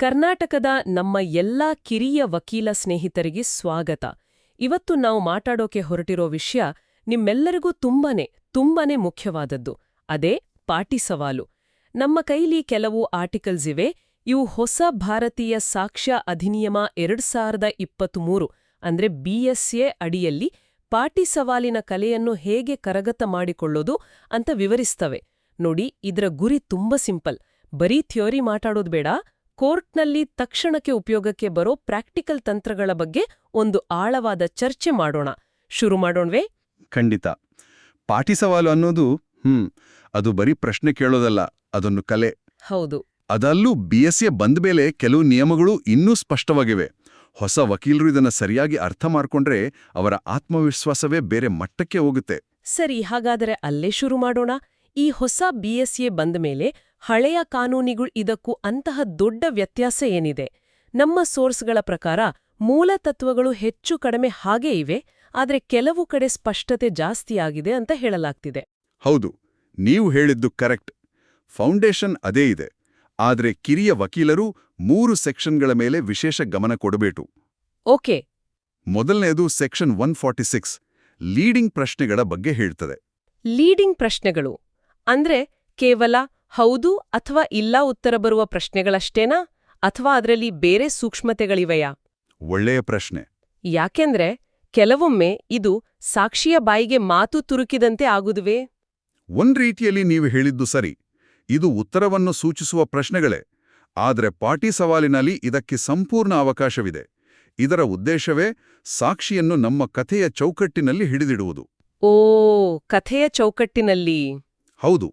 ಕರ್ನಾಟಕದ ನಮ್ಮ ಎಲ್ಲಾ ಕಿರಿಯ ವಕೀಲ ಸ್ನೇಹಿತರಿಗೆ ಸ್ವಾಗತ. ಇವತ್ತು ನಾವು ಮಾತಾಡೋಕೆ ಹೊರಟಿರೋ ವಿಷಯ ನಿಮ್ಮೆಲ್ಲರಿಗೂ ತುಂಬಾನೇ ತುಂಬಾನೇ ಮುಖ್ಯವಾದದ್ದು. ಅದೇ ಪಾಟಿ ಸವಾಲು. ನಮ್ಮ ಕೈಲಿ ಕೆಲವು ಆರ್ಟಿಕಲ್ಸ್ ಇವೆ. ಇವು ಹೊಸ ಭಾರತೀಯ ಸಾಕ್ಷ್ಯ ಅಧಿನಿಯಮ ಎರಡ್ ಸಾವಿರದ ಇಪ್ಪತ್ಮೂರು, ಅಂದ್ರೆ ಬಿಎಸ್ಎ ಅಡಿಯಲ್ಲಿ ಪಾಟಿ ಸವಾಲಿನ ಕಲೆಯನ್ನು ಹೇಗೆ ಕರಗತ ಮಾಡಿಕೊಳ್ಳೋದು ಅಂತ ವಿವರಿಸ್ತವೆ. ನೋಡಿ, ಇದರ ಗುರಿ ತುಂಬಾ ಸಿಂಪಲ್. ಬರೀ ಥಿಯೋರಿ ಮಾತಾಡೋದು ಬೇಡ. ಕೋರ್ಟ್ನಲ್ಲಿ ತಕ್ಷಣಕ್ಕೆ ಉಪಯೋಗಕ್ಕೆ ಬರೋ ಪ್ರಾಕ್ಟಿಕಲ್ ತಂತ್ರಗಳ ಬಗ್ಗೆ ಒಂದು ಆಳವಾದ ಚರ್ಚೆ ಮಾಡೋಣ. ಶುರು ಮಾಡೋಣ್ವೆ? ಖಂಡಿತ. ಪಾಟಿ ಸವಾಲು ಅನ್ನೋದು ಹ್ಮ್ ಅದು ಬರೀ ಪ್ರಶ್ನೆ ಕೇಳೋದಲ್ಲ ಅದೊಂದು ಕಲೆ. ಹೌದು. ಅದಲ್ಲೂ ಬಿ ಎಸ್ ಎ ಬಂದ್ಮೇಲೆ ಕೆಲವು ನಿಯಮಗಳು ಇನ್ನೂ ಸ್ಪಷ್ಟವಾಗಿವೆ. ಹೊಸ ವಕೀಲರು ಇದನ್ನ ಸರಿಯಾಗಿ ಅರ್ಥ ಮಾಡ್ಕೊಂಡ್ರೆ ಅವರ ಆತ್ಮವಿಶ್ವಾಸವೇ ಬೇರೆ ಮಟ್ಟಕ್ಕೆ ಹೋಗುತ್ತೆ. ಸರಿ ಹಾಗಾದರೆ ಅಲ್ಲೇ ಶುರು ಮಾಡೋಣ. ಈ ಹೊಸ ಬಿಎಸ್ಎ ಬಂದ ಮೇಲೆ ಹಳೆಯ ಕಾನೂನಿಗಳು ಇದಕ್ಕೂ ಅಂತಹ ದೊಡ್ಡ ವ್ಯತ್ಯಾಸ ಏನಿದೆ? ನಮ್ಮ ಸೋರ್ಸ್ಗಳ ಪ್ರಕಾರ ಮೂಲ ತತ್ವಗಳು ಹೆಚ್ಚು ಕಡಿಮೆ ಹಾಗೇ ಇವೆ ಆದರೆ ಕೆಲವು ಕಡೆ ಸ್ಪಷ್ಟತೆ ಜಾಸ್ತಿಯಾಗಿದೆ ಅಂತ ಹೇಳಲಾಗ್ತಿದೆ. ಹೌದು ನೀವು ಹೇಳಿದ್ದು ಕರೆಕ್ಟ್. ಫೌಂಡೇಶನ್ ಅದೇ ಇದೆ ಆದರೆ ಕಿರಿಯ ವಕೀಲರು ಮೂರು ಸೆಕ್ಷನ್ಗಳ ಮೇಲೆ ವಿಶೇಷ ಗಮನ ಕೊಡಬೇಕು. ಓಕೆ. ಮೊದಲನೆಯದು section one forty six leading ಪ್ರಶ್ನೆಗಳ ಬಗ್ಗೆ ಹೇಳ್ತದೆ. ಲೀಡಿಂಗ್ ಪ್ರಶ್ನೆಗಳು ಅಂದ್ರೆ ಕೇವಲ ಹೌದು ಅಥವಾ ಇಲ್ಲ ಉತ್ತರ ಬರುವ ಪ್ರಶ್ನೆಗಳಷ್ಟೇನಾ ಅಥವಾ ಅದರಲ್ಲಿ ಬೇರೆ ಸೂಕ್ಷ್ಮತೆಗಳಿವೆಯಾ? ಒಳ್ಳೆಯ ಪ್ರಶ್ನೆ. ಯಾಕೆಂದ್ರೆ ಕೆಲವೊಮ್ಮೆ ಇದು ಸಾಕ್ಷಿಯ ಬಾಯಿಗೆ ಮಾತು ತುರುಕಿದಂತೆ ಆಗುದುವೆ? ಒಂದ್ ರೀತಿಯಲ್ಲಿ ನೀವು ಹೇಳಿದ್ದು ಸರಿ. ಇದು ಉತ್ತರವನ್ನು ಸೂಚಿಸುವ ಪ್ರಶ್ನೆಗಳೇ. ಆದರೆ ಪಾಟಿ ಸವಾಲಿನಲ್ಲಿ ಇದಕ್ಕೆ ಸಂಪೂರ್ಣ ಅವಕಾಶವಿದೆ. ಇದರ ಉದ್ದೇಶವೇ ಸಾಕ್ಷಿಯನ್ನು ನಮ್ಮ ಕಥೆಯ ಚೌಕಟ್ಟಿನಲ್ಲಿ ಹಿಡಿದಿಡುವುದು. ಓ ಕಥೆಯ ಚೌಕಟ್ಟಿನಲ್ಲಿ. ಹೌದು.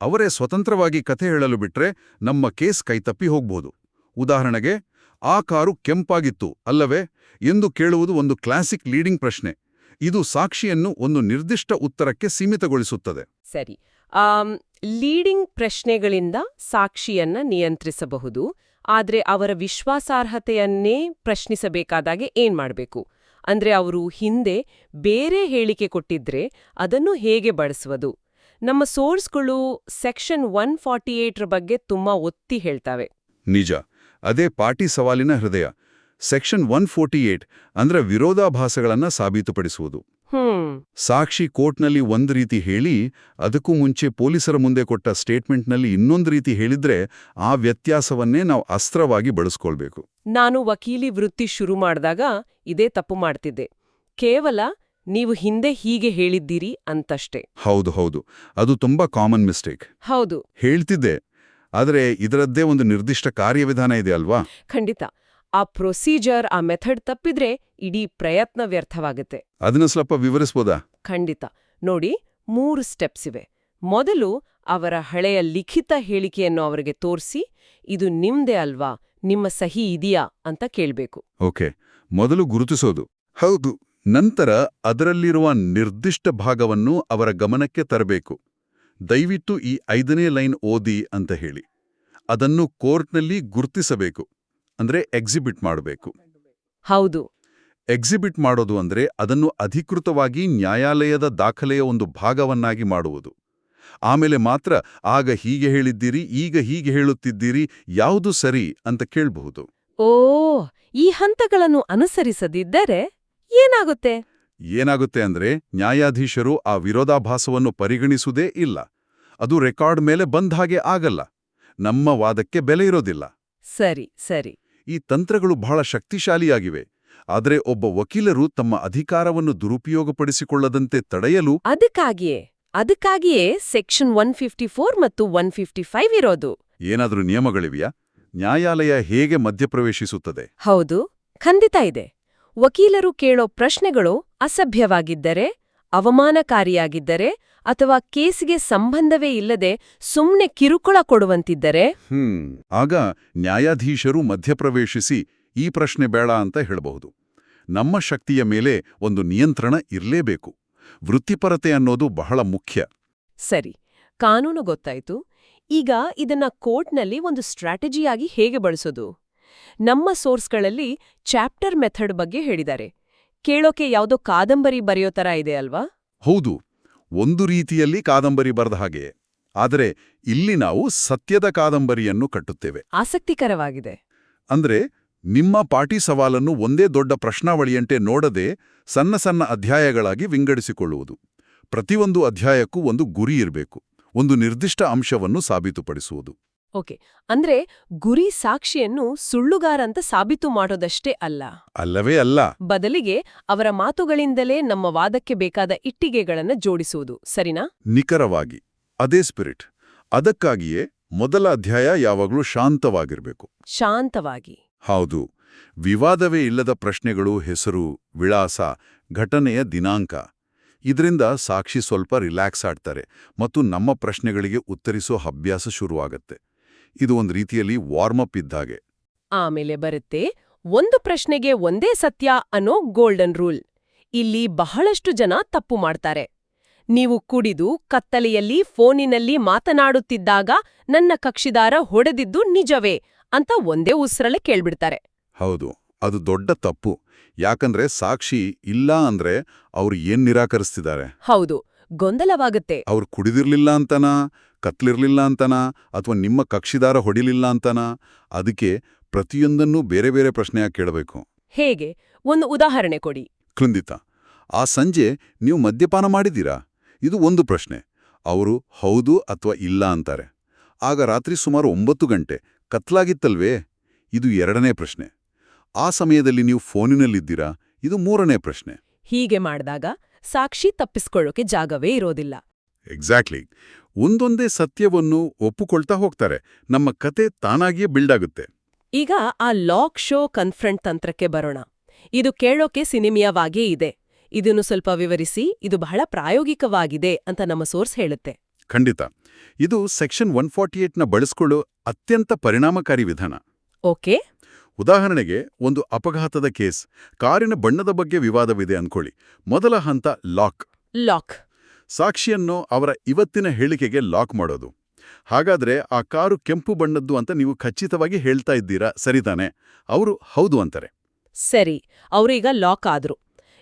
ಅವರೇ ಸ್ವತಂತ್ರವಾಗಿ ಕಥೆ ಹೇಳಲು ಬಿಟ್ರೆ ನಮ್ಮ ಕೇಸ್ ಕೈತಪ್ಪಿ ಹೋಗ್ಬೋದು. ಉದಾಹರಣೆಗೆ, ಆ ಕಾರು ಕೆಂಪಾಗಿತ್ತು, ಅಲ್ಲವೇ? ಎಂದು ಕೇಳುವುದು ಒಂದು ಕ್ಲಾಸಿಕ್ ಲೀಡಿಂಗ್ ಪ್ರಶ್ನೆ. ಇದು ಸಾಕ್ಷಿಯನ್ನು ಒಂದು ನಿರ್ದಿಷ್ಟ ಉತ್ತರಕ್ಕೆ ಸೀಮಿತಗೊಳಿಸುತ್ತದೆ. ಸರಿ. ಲೀಡಿಂಗ್ ಪ್ರಶ್ನೆಗಳಿಂದ ಸಾಕ್ಷಿಯನ್ನ ನಿಯಂತ್ರಿಸಬಹುದು, ಆದರೆ ಅವರ ವಿಶ್ವಾಸಾರ್ಹತೆಯನ್ನೇ ಪ್ರಶ್ನಿಸಬೇಕಾದಾಗೆ ಏನ್ ಮಾಡಬೇಕು? ಅಂದ್ರೆ ಅವರು ಹಿಂದೆ ಬೇರೆ ಹೇಳಿಕೆ ಕೊಟ್ಟಿದ್ರೆ ಅದನ್ನು ಹೇಗೆ ಬಳಸುವುದು? ನಮ್ಮ ಸೋರ್ಸ್ಗಳು ಸೆಕ್ಷನ್ ಒನ್ ಫಾರ್ಟಿ ಏಟ್ರ ಬಗ್ಗೆ ತುಂಬಾ ಒತ್ತಿ ಹೇಳ್ತವೆ. ನಿಜ. ಅದೇ ಪಾಟಿ ಸವಾಲಿನ ಹೃದಯ. ಸೆಕ್ಷನ್ ಒನ್ ಫೋರ್ಟಿ ಏಟ್ ಅಂದ್ರೆ ವಿರೋಧಾಭಾಸಗಳನ್ನ ಸಾಬೀತುಪಡಿಸುವುದು. ಸಾಕ್ಷಿ ಕೋರ್ಟ್ನಲ್ಲಿ ಒಂದು ರೀತಿ ಹೇಳಿ ಅದಕ್ಕೂ ಮುಂಚೆ ಪೊಲೀಸರ ಮುಂದೆ ಕೊಟ್ಟ ಸ್ಟೇಟ್ಮೆಂಟ್ನಲ್ಲಿ ಇನ್ನೊಂದು ರೀತಿ ಹೇಳಿದ್ರೆ ಆ ವ್ಯತ್ಯಾಸವನ್ನೇ ನಾವು ಅಸ್ತ್ರವಾಗಿ ಬಳಸ್ಕೊಳ್ಬೇಕು. ನಾನು ವಕೀಲಿ ವೃತ್ತಿ ಶುರು ಮಾಡಿದಾಗ ಇದೇ ತಪ್ಪು ಮಾಡ್ತಿದ್ದೆ. ಕೇವಲ ನೀವು ಹಿಂದೆ ಹೀಗೆ ಹೇಳಿದ್ದೀರಿ ಅಂತಷ್ಟೇ. ಹೌದು ಹೌದು. ಅದು ತುಂಬಾ ಕಾಮನ್ ಮಿಸ್ಟೇಕ್ ಹೌದು. ಹೇಳ್ತಿದ್ದೆ. ಆದರೆ ಇದರದ್ದೇ ಒಂದು ನಿರ್ದಿಷ್ಟ ಕಾರ್ಯವಿಧಾನ ಇದೆ ಅಲ್ವಾ? ಖಂಡಿತ. ಆ ಪ್ರೊಸೀಜರ್ ಆ ಮೆಥಡ್ ತಪ್ಪಿದ್ರೆ ಇಡೀ ಪ್ರಯತ್ನ ವ್ಯರ್ಥವಾಗುತ್ತೆ. ಅದನ್ನ ಸ್ವಲ್ಪ ವಿವರಿಸ್ಬೋದಾ? ಖಂಡಿತ. ನೋಡಿ ಮೂರು ಸ್ಟೆಪ್ಸ್ ಇವೆ. ಮೊದಲು ಅವರ ಹಳೆಯ ಲಿಖಿತ ಹೇಳಿಕೆಯನ್ನು ಅವರಿಗೆ ತೋರಿಸಿ ಇದು ನಿಮ್ದೇ ಅಲ್ವಾ? ನಿಮ್ಮ ಸಹಿ ಇದೆಯಾ? ಅಂತ ಕೇಳಬೇಕು. ಓಕೆ. ಮೊದಲು ಗುರುತಿಸೋದು. ಹೌದು. ನಂತರ ಅದರಲ್ಲಿರುವ ನಿರ್ದಿಷ್ಟ ಭಾಗವನ್ನು ಅವರ ಗಮನಕ್ಕೆ ತರಬೇಕು. ದಯವಿಟ್ಟು ಈ ಐದನೇ ಲೈನ್ ಓದಿ ಅಂತ ಹೇಳಿ. ಅದನ್ನು ಕೋರ್ಟ್ನಲ್ಲಿ ಗುರ್ತಿಸಬೇಕು. ಅಂದ್ರೆ ಎಕ್ಸಿಬಿಟ್ ಮಾಡಬೇಕು. ಹೌದು. ಎಕ್ಸಿಬಿಟ್ ಮಾಡೋದು ಅಂದ್ರೆ ಅದನ್ನು ಅಧಿಕೃತವಾಗಿ ನ್ಯಾಯಾಲಯದ ದಾಖಲೆಯ ಒಂದು ಭಾಗವನ್ನಾಗಿ ಮಾಡುವುದು. ಆಮೇಲೆ ಮಾತ್ರ ಆಗ ಹೀಗೆ ಹೇಳಿದ್ದೀರಿ ಈಗ ಹೀಗೆ ಹೇಳುತ್ತಿದ್ದೀರಿ ಯಾವುದು ಸರಿ ಅಂತ ಕೇಳಬಹುದು. ಓ ಈ ಹಂತಗಳನ್ನು ಅನುಸರಿಸದಿದ್ದರೆ ಏನಾಗುತ್ತೆ? ಏನಾಗುತ್ತೆ ಅಂದ್ರೆ ನ್ಯಾಯಾಧೀಶರು ಆ ವಿರೋಧಾಭಾಸವನ್ನು ಪರಿಗಣಿಸುವುದೇ ಇಲ್ಲ. ಅದು ರೆಕಾರ್ಡ್ ಮೇಲೆ ಬಂದ ಹಾಗೆ ಆಗಲ್ಲ. ನಮ್ಮ ವಾದಕ್ಕೆ ಬೆಲೆ ಇರೋದಿಲ್ಲ. ಸರಿ ಸರಿ. ಈ ತಂತ್ರಗಳು ಬಹಳ ಶಕ್ತಿಶಾಲಿಯಾಗಿವೆ. ಆದರೆ ಒಬ್ಬ ವಕೀಲರು ತಮ್ಮ ಅಧಿಕಾರವನ್ನು ದುರುಪಯೋಗಪಡಿಸಿಕೊಳ್ಳದಂತೆ ತಡೆಯಲು ಅದಕ್ಕಾಗಿಯೇ ಅದಕ್ಕಾಗಿಯೇ ಸೆಕ್ಷನ್ ಒನ್ ಫಿಫ್ಟಿ ಫೋರ್ ಮತ್ತು ಒನ್ ಫಿಫ್ಟಿ ಫೈವ್ ಇರೋದು. ಏನಾದರೂ ನಿಯಮಗಳಿವೆಯಾ? ನ್ಯಾಯಾಲಯ ಹೇಗೆ ಮಧ್ಯಪ್ರವೇಶಿಸುತ್ತದೆ? ಹೌದು ಖಂಡಿತ ಇದೆ. ವಕೀಲರು ಕೇಳೋ ಪ್ರಶ್ನೆಗಳು ಅಸಭ್ಯವಾಗಿದ್ದರೆ ಅವಮಾನಕಾರಿಯಾಗಿದ್ದರೆ ಅಥವಾ ಕೇಸಿಗೆ ಸಂಬಂಧವೇ ಇಲ್ಲದೆ ಸುಮ್ಮನೆ ಕಿರುಕುಳ ಕೊಡುವಂತಿದ್ದರೆ? ಹ್ಮ್ ಆಗ ನ್ಯಾಯಾಧೀಶರು ಮಧ್ಯಪ್ರವೇಶಿಸಿ ಈ ಪ್ರಶ್ನೆ ಬೇಡ ಅಂತ ಹೇಳಬಹುದು. ನಮ್ಮ ಶಕ್ತಿಯ ಮೇಲೆ ಒಂದು ನಿಯಂತ್ರಣ ಇರಲೇಬೇಕು. ವೃತ್ತಿಪರತೆ ಅನ್ನೋದು ಬಹಳ ಮುಖ್ಯ. ಸರಿ ಕಾನೂನು ಗೊತ್ತಾಯ್ತು. ಈಗ ಇದನ್ನ ಕೋರ್ಟ್ನಲ್ಲಿ ಒಂದು ಸ್ಟ್ರಾಟಜಿಯಾಗಿ ಹೇಗೆ ಬಳಸೋದು? ನಮ್ಮ ಸೋರ್ಸ್ಗಳಲ್ಲಿ ಚಾಪ್ಟರ್ ಮೆಥಡ್ ಬಗ್ಗೆ ಹೇಳಿದ್ದಾರೆ. ಕೇಳೋಕೆ ಯಾವುದೋ ಕಾದಂಬರಿ ಬರೆಯೋ ತರ ಇದೆ ಅಲ್ವಾ? ಹೌದು ಒಂದು ರೀತಿಯಲ್ಲಿ ಕಾದಂಬರಿ ಬರೆದ ಹಾಗೆ. ಆದರೆ ಇಲ್ಲಿ ನಾವು ಸತ್ಯದ ಕಾದಂಬರಿಯನ್ನು ಕಟ್ಟುತ್ತೇವೆ. ಆಸಕ್ತಿಕರವಾಗಿದೆ. ಅಂದ್ರೆ ನಿಮ್ಮ ಪಾಟಿ ಸವಾಲನ್ನು ಒಂದೇ ದೊಡ್ಡ ಪ್ರಶ್ನಾವಳಿಯಂತೆ ನೋಡದೆ ಸಣ್ಣ ಸಣ್ಣ ಅಧ್ಯಾಯಗಳಾಗಿ ವಿಂಗಡಿಸಿಕೊಳ್ಳುವುದು. ಪ್ರತಿಯೊಂದು ಅಧ್ಯಾಯಕ್ಕೂ ಒಂದು ಗುರಿ ಇರಬೇಕು ಒಂದು ನಿರ್ದಿಷ್ಟ ಅಂಶವನ್ನು ಸಾಬೀತುಪಡಿಸುವುದು. ಓಕೆ ಅಂದ್ರೆ ಗುರಿ ಸಾಕ್ಷಿಯನ್ನು ಸುಳ್ಳುಗಾರ ಅಂತ ಸಾಬೀತು ಮಾಡೋದಷ್ಟೇ ಅಲ್ಲ? ಅಲ್ಲವೇ ಅಲ್ಲ. ಬದಲಿಗೆ ಅವರ ಮಾತುಗಳಿಂದಲೇ ನಮ್ಮ ವಾದಕ್ಕೆ ಬೇಕಾದ ಇಟ್ಟಿಗೆಗಳನ್ನು ಜೋಡಿಸುವುದು ಸರಿನಾ? ನಿಖರವಾಗಿ ಅದೇ ಸ್ಪಿರಿಟ್ ಅದಕ್ಕಾಗಿಯೇ ಮೊದಲ ಅಧ್ಯಾಯ ಯಾವಾಗಲೂ ಶಾಂತವಾಗಿರಬೇಕು. ಶಾಂತವಾಗಿ. ಹೌದು ವಿವಾದವೇ ಇಲ್ಲದ ಪ್ರಶ್ನೆಗಳು ಹೆಸರು ವಿಳಾಸ ಘಟನೆಯ ದಿನಾಂಕ. ಇದರಿಂದ ಸಾಕ್ಷಿ ಸ್ವಲ್ಪ ರಿಲ್ಯಾಕ್ಸ್ ಆಡ್ತಾರೆ ಮತ್ತು ನಮ್ಮ ಪ್ರಶ್ನೆಗಳಿಗೆ ಉತ್ತರಿಸೋ ಅಭ್ಯಾಸ ಶುರುವಾಗತ್ತೆ. ಇದು ಒಂದು ರೀತಿಯಲ್ಲಿ ವಾರ್ಮಪ್ ಇದ್ದಾಗೆ ಆಮೇಲೆ ಬರುತ್ತೆ ಒಂದು ಪ್ರಶ್ನೆಗೆ ಒಂದೇ ಸತ್ಯ ಅನ್ನೋ ಗೋಲ್ಡನ್ ರೂಲ್ ಇಲ್ಲಿ ಬಹಳಷ್ಟು ಜನ ತಪ್ಪು ಮಾಡ್ತಾರೆ. ನೀವು ಕುಡಿದು ಕತ್ತಲೆಯಲ್ಲಿ ಫೋನಿನಲ್ಲಿ ಮಾತನಾಡುತ್ತಿದ್ದಾಗ ನನ್ನ ಕಕ್ಷಿದಾರ ಹೊಡೆದಿದ್ದು ನಿಜವೇ ಅಂತ ಒಂದೇ ಉಸ್ರಲೆ ಕೇಳ್ಬಿಡ್ತಾರೆ. ಹೌದು ಅದು ದೊಡ್ಡ ತಪ್ಪು. ಯಾಕಂದ್ರೆ ಸಾಕ್ಷಿ ಇಲ್ಲ ಅಂದ್ರೆ ಅವ್ರು ಏನ್ ನಿರಾಕರಿಸ್ತಿದ್ದಾರೆ? ಹೌದು ಗೊಂದಲವಾಗುತ್ತೆ. ಅವ್ರು ಕುಡಿದಿರ್ಲಿಲ್ಲ ಅಂತನಾ ಕತ್ಲಿರ್ಲಿಲ್ಲ ಅಂತನಾ ಅಥವಾ ನಿಮ್ಮ ಕಕ್ಷಿದಾರ ಹೊಡಿಲಿಲ್ಲ ಅಂತನಾ ಅದಕ್ಕೆ ಪ್ರತಿಯೊಂದನ್ನೂ ಬೇರೆ ಬೇರೆ ಪ್ರಶ್ನೆಯಾಗಿ ಕೇಳಬೇಕು. ಹೇಗೆ? ಒಂದು ಉದಾಹರಣೆ ಕೊಡಿ. ಖಂಡಿತ ಆ ಸಂಜೆ ನೀವು ಮದ್ಯಪಾನ ಮಾಡಿದ್ದೀರಾ? ಇದು ಒಂದು ಪ್ರಶ್ನೆ. ಅವರು ಹೌದು ಅಥವಾ ಇಲ್ಲ ಅಂತಾರೆ. ಆಗ ರಾತ್ರಿ ಸುಮಾರು ಒಂಬತ್ತು ಗಂಟೆ ಕತ್ಲಾಗಿತ್ತಲ್ವೇ? ಇದು ಎರಡನೇ ಪ್ರಶ್ನೆ. ಆ ಸಮಯದಲ್ಲಿ ನೀವು ಫೋನಿನಲ್ಲಿದ್ದೀರಾ? ಇದು ಮೂರನೇ ಪ್ರಶ್ನೆ. ಹೀಗೆ ಮಾಡಿದಾಗ ಸಾಕ್ಷಿ ತಪ್ಪಿಸ್ಕೊಳ್ಳೋಕೆ ಜಾಗವೇ ಇರೋದಿಲ್ಲ. ಎಕ್ಸಾಕ್ಟ್ಲಿ ಒಂದೊಂದೇ ಸತ್ಯವನ್ನು ಒಪ್ಪುಕೊಳ್ತಾ ಹೋಗ್ತಾರೆ. ನಮ್ಮ ಕತೆ ತಾನಾಗಿಯೇ ಬಿಲ್ಡ್ ಆಗುತ್ತೆ. ಈಗ ಆ ಲಾಕ್ ಶೋ ಕನ್ಫ್ರಂಟ್ ತಂತ್ರಕ್ಕೆ ಬರೋಣ. ಇದು ಕೇಳೋಕೆ ಸಿನಿಮಿಯವಾಗೇ ಇದೆ. ಇದನ್ನು ಸ್ವಲ್ಪ ವಿವರಿಸಿ ಇದು ಬಹಳ ಪ್ರಾಯೋಗಿಕವಾಗಿದೆ ಅಂತ ನಮ್ಮ ಸೋರ್ಸ್ ಹೇಳುತ್ತೆ. ಖಂಡಿತ. ಇದು ಸೆಕ್ಷನ್ ಒನ್ ಫಾರ್ಟಿ ಏಟ್ನ ಬಳಸ್ಕೊಳ್ಳೋ ಅತ್ಯಂತ ಪರಿಣಾಮಕಾರಿ ವಿಧಾನ. ಓಕೆ. ಉದಾಹರಣೆಗೆ ಒಂದು ಅಪಘಾತದ ಕೇಸ್. ಕಾರಿನ ಬಣ್ಣದ ಬಗ್ಗೆ ವಿವಾದವಿದೆ ಅನ್ಕೊಳ್ಳಿ. ಮೊದಲ ಹಂತ ಲಾಕ್. ಲಾಕ್. ಸಾಕ್ಷಿಯನ್ನು ಅವರ ಇವತ್ತಿನ ಹೇಳಿಕೆಗೆ ಲಾಕ್ ಮಾಡೋದು. ಹಾಗಾದ್ರೆ ಆ ಕಾರು ಕೆಂಪು ಬಣ್ಣದ್ದು ಅಂತ ನೀವು ಖಚಿತವಾಗಿ ಹೇಳ್ತಾ ಇದ್ದೀರಾ? ಸರಿತಾನೆ ಅವರು ಹೌದು ಅಂತಾರೆ. ಸರಿ. ಅವರೀಗ ಲಾಕ್ ಆದ್ರು.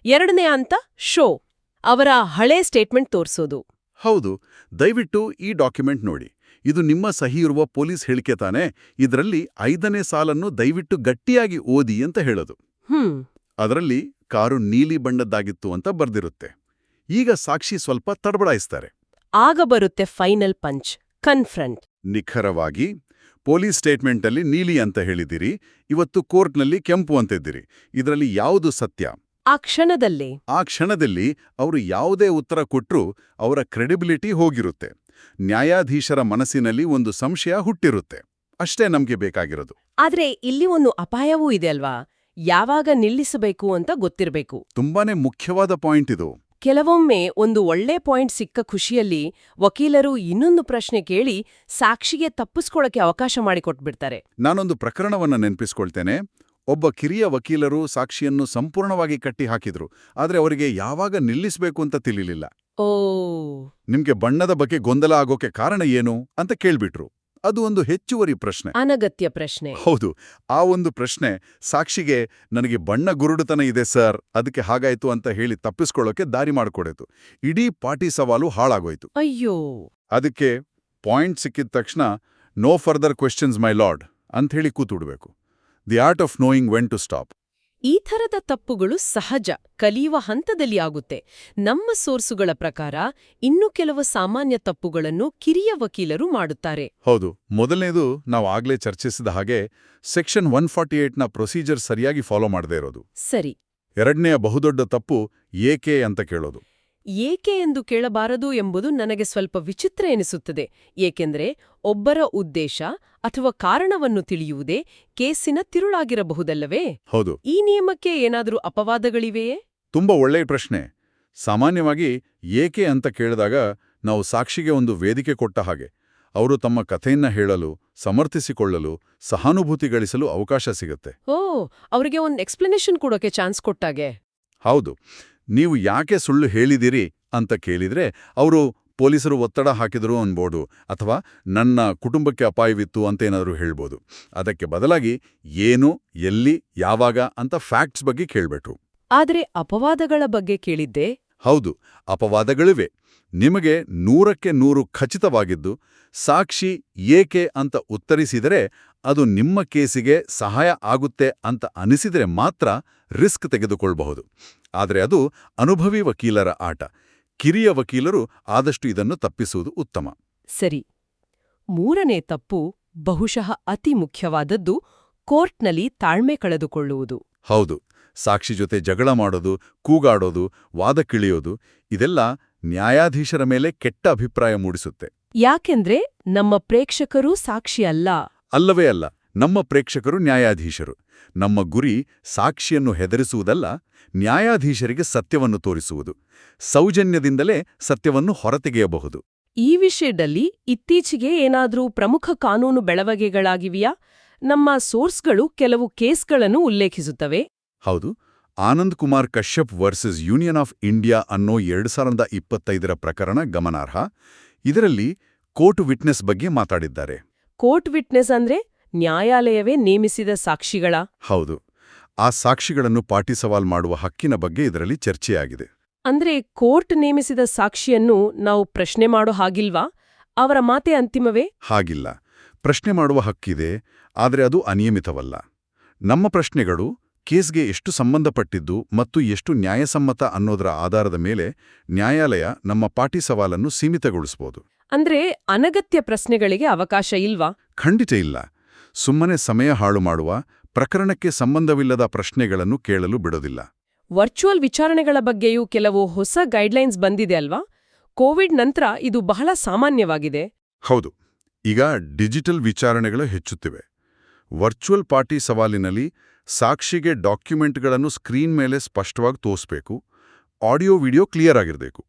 ಎರಡನೇ ಅಂತ ಶೋ. ಅವರ ಹಳೆ ಸ್ಟೇಟ್ಮೆಂಟ್ ತೋರಿಸೋದು. ಹೌದು. ದಯವಿಟ್ಟು ಈ ಡಾಕ್ಯುಮೆಂಟ್ ನೋಡಿ. ಇದು ನಿಮ್ಮ ಸಹಿ ಇರುವ ಪೊಲೀಸ್ ಹೇಳಿಕೆ ತಾನೆ? ಇದರಲ್ಲಿ ಐದನೇ ಸಾಲನ್ನು ದಯವಿಟ್ಟು ಗಟ್ಟಿಯಾಗಿ ಓದಿ ಅಂತ ಹೇಳೋದು. ಹ್ಮ್. ಅದರಲ್ಲಿ ಕಾರು ನೀಲಿ ಬಣ್ಣದ್ದಾಗಿತ್ತು ಅಂತ ಬರ್ದಿರುತ್ತೆ. ಈಗ ಸಾಕ್ಷಿ ಸ್ವಲ್ಪ ತಡಬಡಾಯಿಸ್ತಾರೆ. ಆಗ ಬರುತ್ತೆ ಫೈನಲ್ ಪಂಚ್ ಕನ್ಫ್ರಂಟ್. ನಿಖರವಾಗಿ ಪೊಲೀಸ್ ಸ್ಟೇಟ್ಮೆಂಟಲ್ಲಿ ನೀಲಿ ಅಂತ ಹೇಳಿದಿರಿ ಇವತ್ತು ಕೋರ್ಟ್ನಲ್ಲಿ ಕೆಂಪು ಅಂತ ಅಂತಿದ್ದೀರಿ. ಇದರಲ್ಲಿ ಯಾವುದು ಸತ್ಯ? ಆ ಕ್ಷಣದಲ್ಲಿ. ಆ ಕ್ಷಣದಲ್ಲಿ ಅವರು ಯಾವುದೇ ಉತ್ತರ ಕೊಟ್ಟರೂ ಅವರ ಕ್ರೆಡಿಬಿಲಿಟಿ ಹೋಗಿರುತ್ತೆ. ನ್ಯಾಯಾಧೀಶರ ಮನಸ್ಸಿನಲ್ಲಿ ಒಂದು ಸಂಶಯ ಹುಟ್ಟಿರುತ್ತೆ. ಅಷ್ಟೇ ನಮ್ಗೆ ಬೇಕಾಗಿರೋದು. ಆದ್ರೆ ಇಲ್ಲಿ ಒಂದು ಅಪಾಯವೂ ಇದೆ ಅಲ್ವಾ? ಯಾವಾಗ ನಿಲ್ಲಿಸಬೇಕು ಅಂತ ಗೊತ್ತಿರಬೇಕು. ತುಂಬಾನೇ ಮುಖ್ಯವಾದ ಪಾಯಿಂಟ್ ಇದು. ಕೆಲವೊಮ್ಮೆ ಒಂದು ಒಳ್ಳೆ ಪಾಯಿಂಟ್ ಸಿಕ್ಕ ಖುಷಿಯಲ್ಲಿ ವಕೀಲರು ಇನ್ನೊಂದು ಪ್ರಶ್ನೆ ಕೇಳಿ ಸಾಕ್ಷಿಗೆ ತಪ್ಪಿಸ್ಕೊಳಕ್ಕೆ ಅವಕಾಶ ಮಾಡಿಕೊಟ್ಬಿಡ್ತಾರೆ. ನಾನೊಂದು ಪ್ರಕರಣವನ್ನ ನೆನಪಿಸ್ಕೊಳ್ತೇನೆ. ಒಬ್ಬ ಕಿರಿಯ ವಕೀಲರು ಸಾಕ್ಷಿಯನ್ನು ಸಂಪೂರ್ಣವಾಗಿ ಕಟ್ಟಿ ಹಾಕಿದ್ರು ಆದ್ರೆ ಅವರಿಗೆ ಯಾವಾಗ ನಿಲ್ಲಿಸಬೇಕು ಅಂತ ತಿಳಿಲಿಲ್ಲ. ಓ. ನಿಮ್ಗೆ ಬಣ್ಣದ ಬಗ್ಗೆ ಗೊಂದಲ ಆಗೋಕೆ ಕಾರಣ ಏನು ಅಂತ ಕೇಳ್ಬಿಟ್ರು. ಅದು ಒಂದು ಹೆಚ್ಚುವರಿ ಪ್ರಶ್ನೆ. ಅನಗತ್ಯ ಪ್ರಶ್ನೆ. ಹೌದು ಆ ಒಂದು ಪ್ರಶ್ನೆ ಸಾಕ್ಷಿಗೆ ನನಗೆ ಬಣ್ಣ ಗುರುಡುತನ ಇದೆ ಸರ್ ಅದಕ್ಕೆ ಹಾಗಾಯ್ತು ಅಂತ ಹೇಳಿ ತಪ್ಪಿಸ್ಕೊಳ್ಳೋಕೆ ದಾರಿ ಮಾಡಿಕೊಡೋದು. ಇಡೀ ಪಾಟಿ ಸವಾಲು ಹಾಳಾಗೋಯ್ತು. ಅಯ್ಯೋ. ಅದಕ್ಕೆ ಪಾಯಿಂಟ್ ಸಿಕ್ಕಿದ ತಕ್ಷಣ no further questions my lord ಅಂಥೇಳಿ ಕೂತುಡ್ಬೇಕು the art of knowing when to stop. ಈ ಥರದ ತಪ್ಪುಗಳು ಸಹಜ ಕಲಿಯುವ ಹಂತದಲ್ಲಿ ಆಗುತ್ತೆ. ನಮ್ಮ ಸೋರ್ಸುಗಳ ಪ್ರಕಾರ ಇನ್ನು ಕೆಲವು ಸಾಮಾನ್ಯ ತಪ್ಪುಗಳನ್ನು ಕಿರಿಯ ವಕೀಲರು ಮಾಡುತ್ತಾರೆ. ಹೌದು ಮೊದಲನೇದು ನಾವು ಆಗ್ಲೇ ಚರ್ಚಿಸಿದ ಹಾಗೆ ಸೆಕ್ಷನ್ ಒನ್ ಫಾರ್ಟಿ ಏಟ್ನ ಪ್ರೊಸೀಜರ್ ಸರಿಯಾಗಿ ಫಾಲೋ ಮಾಡದೇ ಇರೋದು. ಸರಿ. ಎರಡನೆಯ ಬಹುದೊಡ್ಡ ತಪ್ಪು ಏಕೆ ಅಂತ ಕೇಳೋದು. ಏಕೆ ಎಂದು ಕೇಳಬಾರದು ಎಂಬುದು ನನಗೆ ಸ್ವಲ್ಪ ವಿಚಿತ್ರ ಎನಿಸುತ್ತದೆ. ಏಕೆಂದರೆ ಒಬ್ಬರ ಉದ್ದೇಶ ಅಥವಾ ಕಾರಣವನ್ನು ತಿಳಿಯುವುದೇ ಕೇಸಿನ ತಿರುಳಾಗಿರಬಹುದಲ್ಲವೇ? ಹೌದು. ಈ ನಿಯಮಕ್ಕೆ ಏನಾದರೂ ಅಪವಾದಗಳಿವೆಯೇ? ತುಂಬಾ ಒಳ್ಳೆಯ ಪ್ರಶ್ನೆ. ಸಾಮಾನ್ಯವಾಗಿ ಏಕೆ ಅಂತ ಕೇಳಿದಾಗ ನಾವು ಸಾಕ್ಷಿಗೆ ಒಂದು ವೇದಿಕೆ ಕೊಟ್ಟ ಹಾಗೆ. ಅವರು ತಮ್ಮ ಕಥೆಯನ್ನ ಹೇಳಲು ಸಮರ್ಥಿಸಿಕೊಳ್ಳಲು ಸಹಾನುಭೂತಿ ಗಳಿಸಲು ಅವಕಾಶ ಸಿಗುತ್ತೆ. ಓ ಅವರಿಗೆ ಒಂದು ಎಕ್ಸ್ಪ್ಲನೇಷನ್ ಕೊಡೋಕೆ ಚಾನ್ಸ್ ಕೊಟ್ಟಾಗೆ. ಹೌದು. ನೀವು ಯಾಕೆ ಸುಳ್ಳು ಹೇಳಿದಿರಿ ಅಂತ ಕೇಳಿದ್ರೆ ಅವರು ಪೊಲೀಸರು ಒತ್ತಡ ಹಾಕಿದರು ಅನ್ಬೋದು ಅಥವಾ ನನ್ನ ಕುಟುಂಬಕ್ಕೆ ಅಪಾಯವಿತ್ತು ಅಂತ ಏನಾದರೂ ಹೇಳ್ಬೋದು. ಅದಕ್ಕೆ ಬದಲಾಗಿ ಏನು ಎಲ್ಲಿ ಯಾವಾಗ ಅಂತ ಫ್ಯಾಕ್ಟ್ಸ್ ಬಗ್ಗೆ ಕೇಳ್ಬಿಟ್ರು ಆದರೆ ಅಪವಾದಗಳ ಬಗ್ಗೆ ಕೇಳಿದ್ದೆ. ಹೌದು ಅಪವಾದಗಳಿವೆ. ನಿಮಗೆ ನೂರಕ್ಕೆ ನೂರು ಖಚಿತವಾಗಿದ್ದು ಸಾಕ್ಷಿ ಏಕೆ ಅಂತ ಉತ್ತರಿಸಿದರೆ ಅದು ನಿಮ್ಮ ಕೇಸಿಗೆ ಸಹಾಯ ಆಗುತ್ತೆ ಅಂತ ಅನಿಸಿದರೆ ಮಾತ್ರ ರಿಸ್ಕ್ ತೆಗೆದುಕೊಳ್ಬಹುದು. ಆದರೆ ಅದು ಅನುಭವಿ ವಕೀಲರ ಆಟ. ಕಿರಿಯ ವಕೀಲರು ಆದಷ್ಟು ಇದನ್ನು ತಪ್ಪಿಸುವುದು ಉತ್ತಮ. ಸರಿ. ಮೂರನೇ ತಪ್ಪು ಬಹುಶಃ ಅತಿ ಮುಖ್ಯವಾದದ್ದು ಕೋರ್ಟ್ನಲ್ಲಿ ತಾಳ್ಮೆ ಕಳೆದುಕೊಳ್ಳುವುದು. ಹೌದು. ಸಾಕ್ಷಿ ಜೊತೆ ಜಗಳ ಮಾಡೋದು ಕೂಗಾಡೋದು ವಾದಕ್ಕಿಳಿಯೋದು ಇದೆಲ್ಲ ನ್ಯಾಯಾಧೀಶರ ಮೇಲೆ ಕೆಟ್ಟ ಅಭಿಪ್ರಾಯ ಮೂಡಿಸುತ್ತೆ. ಯಾಕೆಂದ್ರೆ ನಮ್ಮ ಪ್ರೇಕ್ಷಕರೂ ಸಾಕ್ಷಿ ಅಲ್ಲ. ಅಲ್ಲವೇ ಅಲ್ಲ. ನಮ್ಮ ಪ್ರೇಕ್ಷಕರು ನ್ಯಾಯಾಧೀಶರು. ನಮ್ಮ ಗುರಿ ಸಾಕ್ಷಿಯನ್ನು ಹೆದರಿಸುವುದಲ್ಲ ನ್ಯಾಯಾಧೀಶರಿಗೆ ಸತ್ಯವನ್ನು ತೋರಿಸುವುದು. ಸೌಜನ್ಯದಿಂದಲೇ ಸತ್ಯವನ್ನು ಹೊರತೆಗೆಯಬಹುದು. ಈ ವಿಷಯದಲ್ಲಿ ಇತ್ತೀಚೆಗೆ ಏನಾದರೂ ಪ್ರಮುಖ ಕಾನೂನು ಬೆಳವಣಿಗೆಗಳಾಗಿವೆಯಾ? ನಮ್ಮ ಸೋರ್ಸ್ಗಳು ಕೆಲವು ಕೇಸ್ಗಳನ್ನು ಉಲ್ಲೇಖಿಸುತ್ತವೆ. ಹೌದು. Anand Kumar Kashyap versus union of India ಅನ್ನೋ ಎರಡು ಸಾವಿರದ ಇಪ್ಪತ್ತೈದರ ಪ್ರಕರಣ ಗಮನಾರ್ಹ. ಇದರಲ್ಲಿ ಕೋರ್ಟ್ ವಿಟ್ನೆಸ್ ಬಗ್ಗೆ ಮಾತಾಡಿದ್ದಾರೆ. ಕೋರ್ಟ್ ವಿಟ್ನೆಸ್ ಅಂದ್ರೆ? ನ್ಯಾಯಾಲಯವೇ ನೇಮಿಸಿದ ಸಾಕ್ಷಿಗಳ? ಹೌದು. ಆ ಸಾಕ್ಷಿಗಳನ್ನು ಪಾಟಿ ಸವಾಲ್ ಮಾಡುವ ಹಕ್ಕಿನ ಬಗ್ಗೆ ಇದರಲ್ಲಿ ಚರ್ಚೆಯಾಗಿದೆ. ಅಂದ್ರೆ ಕೋರ್ಟ್ ನೇಮಿಸಿದ ಸಾಕ್ಷಿಯನ್ನು ನಾವು ಪ್ರಶ್ನೆ ಮಾಡೋ ಹಾಗಿಲ್ವಾ? ಅವರ ಮಾತೆ ಅಂತಿಮವೇ? ಹಾಗಿಲ್ಲ. ಪ್ರಶ್ನೆ ಮಾಡುವ ಹಕ್ಕಿದೆ ಆದರೆ ಅದು ಅನಿಯಮಿತವಲ್ಲ. ನಮ್ಮ ಪ್ರಶ್ನೆಗಳು ಕೇಸ್ಗೆ ಎಷ್ಟು ಸಂಬಂಧಪಟ್ಟಿದ್ದು ಮತ್ತು ಎಷ್ಟು ನ್ಯಾಯಸಮ್ಮತ ಅನ್ನೋದರ ಆಧಾರದ ಮೇಲೆ ನ್ಯಾಯಾಲಯ ನಮ್ಮ ಪಾಟಿ ಸವಾಲನ್ನು ಸೀಮಿತಗೊಳಿಸಬಹುದು ಅಂದ್ರೆ ಅನಗತ್ಯ ಪ್ರಶ್ನೆಗಳಿಗೆ ಅವಕಾಶ ಇಲ್ವಾ? ಖಂಡಿತ ಇಲ್ಲ. ಸುಮ್ಮನೆ ಸಮಯ ಹಾಳು ಮಾಡುವ ಪ್ರಕರಣಕ್ಕೆ ಸಂಬಂಧವಿಲ್ಲದ ಪ್ರಶ್ನೆಗಳನ್ನು ಕೇಳಲು ಬಿಡೋದಿಲ್ಲ. ವರ್ಚುವಲ್ ವಿಚಾರಣೆಗಳ ಬಗ್ಗೆಯೂ ಕೆಲವು ಹೊಸ ಗೈಡ್ಲೈನ್ಸ್ ಬಂದಿದೆ ಅಲ್ವಾ? ಕೋವಿಡ್ ನಂತರ ಇದು ಬಹಳ ಸಾಮಾನ್ಯವಾಗಿದೆ. ಹೌದು. ಈಗ ಡಿಜಿಟಲ್ ವಿಚಾರಣೆಗಳು ಹೆಚ್ಚುತ್ತಿವೆ. ವರ್ಚುವಲ್ ಪಾರ್ಟಿ ಸವಾಲಿನಲ್ಲಿ ಸಾಕ್ಷಿಗೆ ಡಾಕ್ಯುಮೆಂಟ್ಗಳನ್ನು ಸ್ಕ್ರೀನ್ ಮೇಲೆ ಸ್ಪಷ್ಟವಾಗಿ ತೋರಿಸ್ಬೇಕು. ಆಡಿಯೋ ವಿಡಿಯೋ ಕ್ಲಿಯರ್ ಆಗಿರಬೇಕು.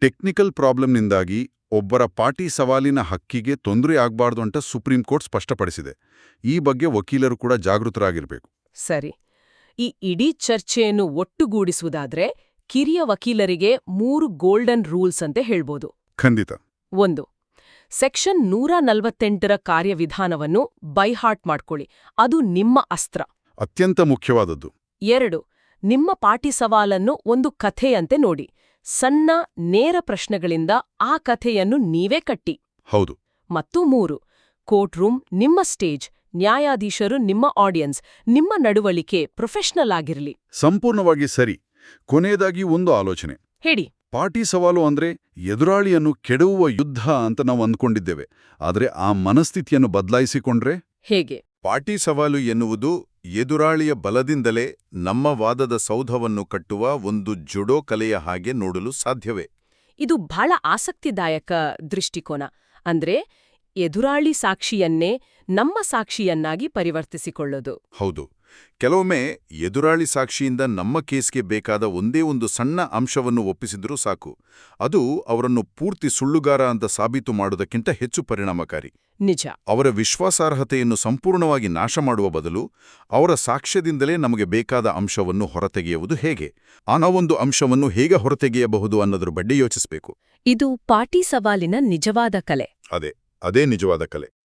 ಟೆಕ್ನಿಕಲ್ ಪ್ರಾಬ್ಲಮ್ನಿಂದಾಗಿ ಒಬ್ಬರ ಪಾರ್ಟಿ ಸವಾಲಿನ ಹಕ್ಕಿಗೆ ತೊಂದರೆ ಆಗ್ಬಾರ್ದು ಅಂತ ಸುಪ್ರೀಂ ಕೋರ್ಟ್ ಸ್ಪಷ್ಟಪಡಿಸಿದೆ. ಈ ಬಗ್ಗೆ ವಕೀಲರು ಕೂಡ ಜಾಗೃತರಾಗಿರಬೇಕು. ಸರಿ. ಈ ಇಡೀ ಚರ್ಚೆಯನ್ನು ಒಟ್ಟುಗೂಡಿಸುವುದಾದ್ರೆ ಕಿರಿಯ ವಕೀಲರಿಗೆ ಮೂರು ಗೋಲ್ಡನ್ ರೂಲ್ಸ್ ಅಂತ ಹೇಳ್ಬೋದು. ಖಂಡಿತ. ಒಂದು ಸೆಕ್ಷನ್ ನೂರ ನಲವತ್ತೆಂಟರ ಕಾರ್ಯವಿಧಾನವನ್ನು ಬೈಹಾರ್ಟ್ ಮಾಡ್ಕೊಳ್ಳಿ. ಅದು ನಿಮ್ಮ ಅಸ್ತ್ರ. ಅತ್ಯಂತ ಮುಖ್ಯವಾದದ್ದು. ಎರಡು ನಿಮ್ಮ ಪಾಟಿ ಸವಾಲನ್ನು ಒಂದು ಕಥೆಯಂತೆ ನೋಡಿ. ಸಣ್ಣ ನೇರ ಪ್ರಶ್ನೆಗಳಿಂದ ಆ ಕಥೆಯನ್ನು ನೀವೇ ಕಟ್ಟಿ. ಹೌದು. ಮತ್ತು ಮೂರು ಕೋರ್ಟ್ ರೂಮ್ ನಿಮ್ಮ ಸ್ಟೇಜ್ ನ್ಯಾಯಾಧೀಶರು ನಿಮ್ಮ ಆಡಿಯನ್ಸ್ ನಿಮ್ಮ ನಡವಳಿಕೆ ಪ್ರೊಫೆಷನಲ್ ಆಗಿರಲಿ. ಸಂಪೂರ್ಣವಾಗಿ ಸರಿ. ಕೊನೆಯದಾಗಿ ಒಂದು ಆಲೋಚನೆ. ಹೇಳಿ. ಪಾರ್ಟಿ ಸವಾಲು ಅಂದ್ರೆ ಎದುರಾಳಿಯನ್ನು ಕೆಡವುವ ಯುದ್ಧ ಅಂತ ನಾವು ಅಂದ್ಕೊಂಡಿದ್ದೇವೆ. ಆದರೆ ಆ ಮನಸ್ಥಿತಿಯನ್ನು ಬದಲಾಯಿಸಿಕೊಂಡ್ರೆ? ಹೇಗೆ? ಪಾಟಿ ಸವಾಲು ಎನ್ನುವುದು ಎದುರಾಳಿಯ ಬಲದಿಂದಲೇ ನಮ್ಮ ವಾದದ ಸೌಧವನ್ನು ಕಟ್ಟುವ ಒಂದು ಜುಡೋ ಕಲೆಯ ಹಾಗೆ ನೋಡಲು ಸಾಧ್ಯವೇ? ಇದು ಬಹಳ ಆಸಕ್ತಿದಾಯಕ ದೃಷ್ಟಿಕೋನ. ಅಂದ್ರೆ ಎದುರಾಳಿ ಸಾಕ್ಷಿಯನ್ನೇ ನಮ್ಮ ಸಾಕ್ಷಿಯನ್ನಾಗಿ ಪರಿವರ್ತಿಸಿಕೊಳ್ಳೋದು. ಹೌದು. ಕೆಲವೊಮ್ಮೆ ಎದುರಾಳಿ ಸಾಕ್ಷಿಯಿಂದ ನಮ್ಮ ಕೇಸ್ಗೆ ಬೇಕಾದ ಒಂದೇ ಒಂದು ಸಣ್ಣ ಅಂಶವನ್ನು ಒಪ್ಪಿಸಿದರೂ ಸಾಕು. ಅದು ಅವರನ್ನು ಪೂರ್ತಿ ಸುಳ್ಳುಗಾರ ಅಂತ ಸಾಬೀತು ಮಾಡುವುದಕ್ಕಿಂತ ಹೆಚ್ಚು ಪರಿಣಾಮಕಾರಿ. ನಿಜ. ಅವರ ವಿಶ್ವಾಸಾರ್ಹತೆಯನ್ನು ಸಂಪೂರ್ಣವಾಗಿ ನಾಶ ಮಾಡುವ ಬದಲು ಅವರ ಸಾಕ್ಷ್ಯದಿಂದಲೇ ನಮಗೆ ಬೇಕಾದ ಅಂಶವನ್ನು ಹೊರತೆಗೆಯುವುದು ಹೇಗೆ? ಆ ನಾವೊಂದು ಅಂಶವನ್ನು ಹೇಗೆ ಹೊರತೆಗೆಯಬಹುದು ಅನ್ನೋದ್ರ ಬಗ್ಗೆ ಯೋಚಿಸಬೇಕು. ಇದು ಪಾಟಿ ಸವಾಲಿನ ನಿಜವಾದ ಕಲೆ. ಅದೇ ಅದೇ ನಿಜವಾದ ಕಲೆ.